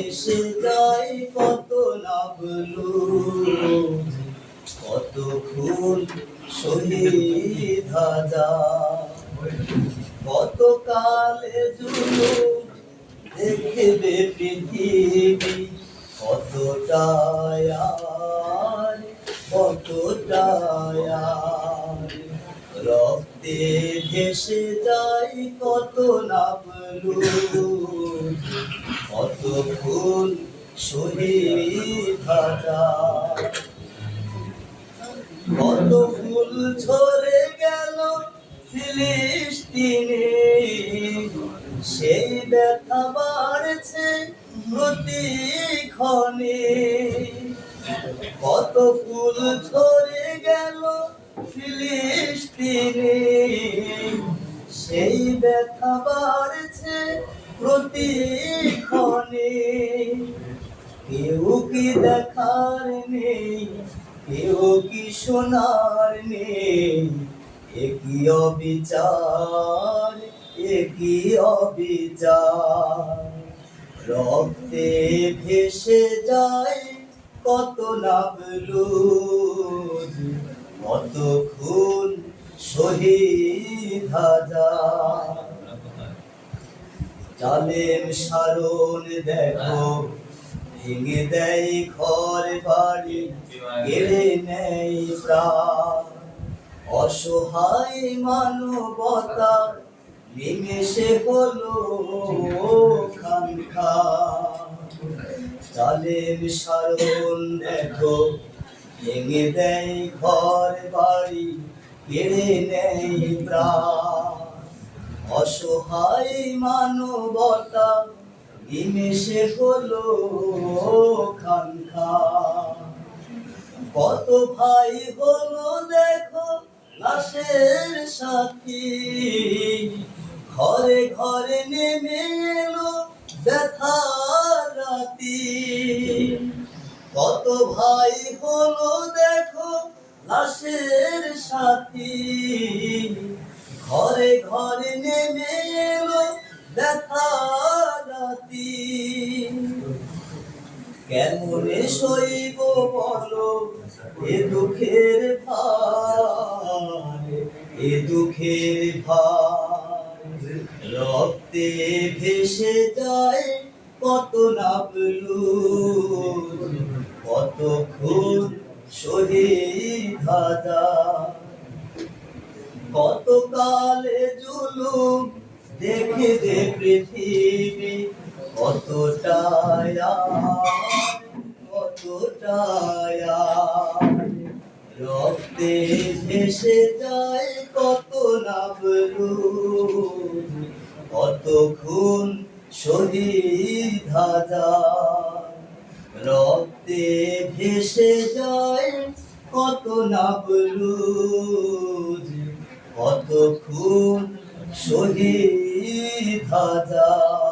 এসে যায় কত নাবলু কত খুন শহীদ হাজার কত কালে জুলুম দেখবে পৃথিবী কতটায় কতটায় রক্তে ভেসে যায় কত নাবলু কত ফুল শহীদ হাজার কত ফুল ঝরে গেল ফিলিস্তিনে, সেই ব্যথা বাড়ছে প্রতিক্ষণে কত ফুল ঝরে গেল ফিলিস্তিনে, সেই ব্যথা বাড়ছে প্রতিক্ষণে কেউ কি দেখার নেই, কেউ কি শোনার নেই। একই অবিচার একই অবিচার? রক্তে ভেসে যায় কত নাবলু কত খুন শহীদ হাজার। জালেম সারণ দেখো, ভেঙে দেয় ঘর বাড়ি, গেলে নেয় প্রাণ। অসহায় মানবতা নিমেষে হলো খানখা। জালেম সারণ দেখো, ভেঙে দেয় ঘর বাড়ি কেড়ে নেয় প্রাণ। অসহায় মানবতা নিমেষে হলো খানখা। কত ভাই হলো দেখো লাশের সাথী ঘরে ঘরে নেমে এলো রাতি। কত ভাই হলো দেখো লাশের সাথী কেমনে সইব বলো? এ দুঃখের ভার, এ দুঃখের ভার। রক্তে ভেসে যায় কত নাবলু, কত খুন শহীদ হাজার কত কালে জুলুম দেখে দে পৃথিবী কতটায় কতটায় রক্তে ভেসে যায় কত নাবলু কত খুন শহীদ হাজার রক্তে ভেসে যায় কত নাবলু কত খুন শহীদ হাজার